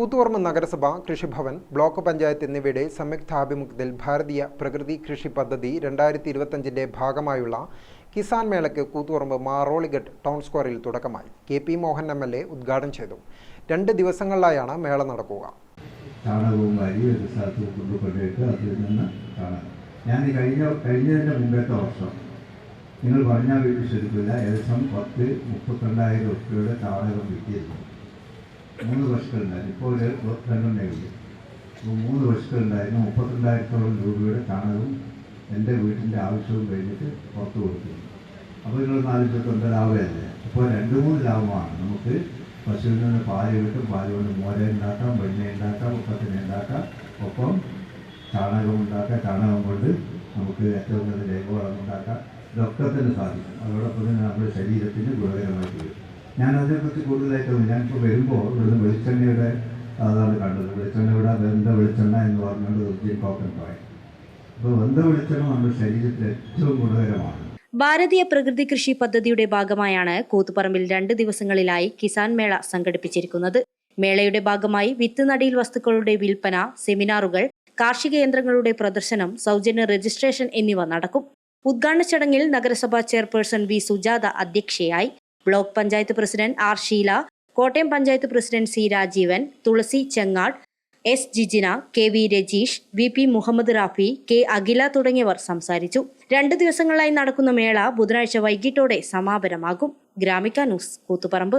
കൂത്തുപറമ്പ് നഗരസഭ കൃഷിഭവൻ ബ്ലോക്ക് പഞ്ചായത്ത് എന്നിവയുടെ സംയുക്താഭിമുഖ്യത്തിൽ ഭാരതീയ പ്രകൃതി കൃഷി പദ്ധതി രണ്ടായിരത്തി ഇരുപത്തഞ്ചിന്റെ ഭാഗമായുള്ള കിസാൻ മേളയ്ക്ക് കൂത്തുപറമ്പ് മാറോളിഗഡ് ടൗൺ സ്ക്വയറിൽ തുടക്കമായി. K P Mohan M L A ഉദ്ഘാടനം ചെയ്തു. രണ്ട് ദിവസങ്ങളിലായാണ് മേള നടക്കുക. ചാണകവും അരി ഒരു സ്ഥലത്ത് കൊണ്ടുകൊണ്ടിട്ട് അതിൽ നിന്ന് ഞാൻ കഴിഞ്ഞ കഴിഞ്ഞതിന്റെ മുമ്പത്തെ വർഷം നിങ്ങൾ പറഞ്ഞാൽ ശരിക്കില്ല ഏകദേശം പത്ത് മുപ്പത്തിരണ്ടായിരം രൂപയുടെ ചാണകം വിറ്റിയിരുന്നു മൂന്ന് പശുക്കളുണ്ടായിരുന്നു ഇപ്പോൾ ഒരു രണ്ടെണ്ണേ ഉള്ളൂ അപ്പോൾ മൂന്ന് പശുക്കളുണ്ടായിരുന്നു മുപ്പത്തിരണ്ടായിരത്തോളം രൂപയുടെ ചാണകവും എന്റെ വീട്ടിന്റെ ആവശ്യവും കഴിഞ്ഞിട്ട് പുറത്ത് കൊടുത്തു അപ്പോൾ നിങ്ങൾ നാലിപ്പത്തൊണ്ട് ലാഭമല്ലേ അപ്പോൾ രണ്ട് മൂന്ന് ലാഭമാണ്. നമുക്ക് പശുവിൽ നിന്ന് പാൽ കിട്ടും പാൽ കൊണ്ട് മോര ഉണ്ടാക്കാം വെണ്ണ ഉണ്ടാക്കാം ഒക്കത്തിന് ഉണ്ടാക്കാം. ഒപ്പം ചാണകം ഉണ്ടാക്കാം. ചാണകം കൊണ്ട് നമുക്ക് ഏറ്റവും നല്ല ജൈവവളം ഉണ്ടാക്കാം. ഇതൊക്കെ തന്നെ സാധിക്കും. അതോടൊപ്പം തന്നെ നമ്മുടെ ശരീരത്തിന് ഗുണകരമായിട്ട് വരും. ഞാൻ അതിനെപ്പറ്റി കൂടുതലായിട്ടൊന്നും ഞാനിപ്പോൾ വരുമ്പോൾ ഇവിടുന്ന് വെളിച്ചെണ്ണയുടെ അതാണ് കണ്ടത്. വെളിച്ചെണ്ണ ഇവിടെ വെന്ത വെളിച്ചെണ്ണ എന്ന് പറഞ്ഞുകൊണ്ട് ഉദ്യം കോക്കൻ പോയി. അപ്പോൾ വെന്ത വെളിച്ചെണ്ണ നമ്മുടെ ശരീരത്തിൽ ഏറ്റവും ഗുണകരമാണ്. ഭാരതീയ പ്രകൃതി കൃഷി പദ്ധതിയുടെ ഭാഗമായാണ് കൂത്തുപറമ്പിൽ രണ്ട് ദിവസങ്ങളിലായി കിസാൻ മേള സംഘടിപ്പിച്ചിരിക്കുന്നത്. മേളയുടെ ഭാഗമായി വിത്ത് നടീൽ വസ്തുക്കളുടെ വിൽപ്പന സെമിനാറുകൾ കാർഷിക യന്ത്രങ്ങളുടെ പ്രദർശനം സൗജന്യ രജിസ്ട്രേഷൻ എന്നിവ നടക്കും. ഉദ്ഘാടന ചടങ്ങിൽ നഗരസഭാ ചെയർപേഴ്സൺ വി. സുജാത അധ്യക്ഷയായി block panchayat president R Sheela Kottayam panchayat president C Rajeevan Thulasi Chengad S Jijina K V Rajeesh V P Muhammad Rafi K Akhila തുടങ്ങിയവർ സംസാരിച്ചു. രണ്ട് ദിവസങ്ങളായി നടക്കുന്ന മേള ബുധനാഴ്ച വൈകിട്ടോടെ സമാപനമാകും. Gramika news Koothuparamba.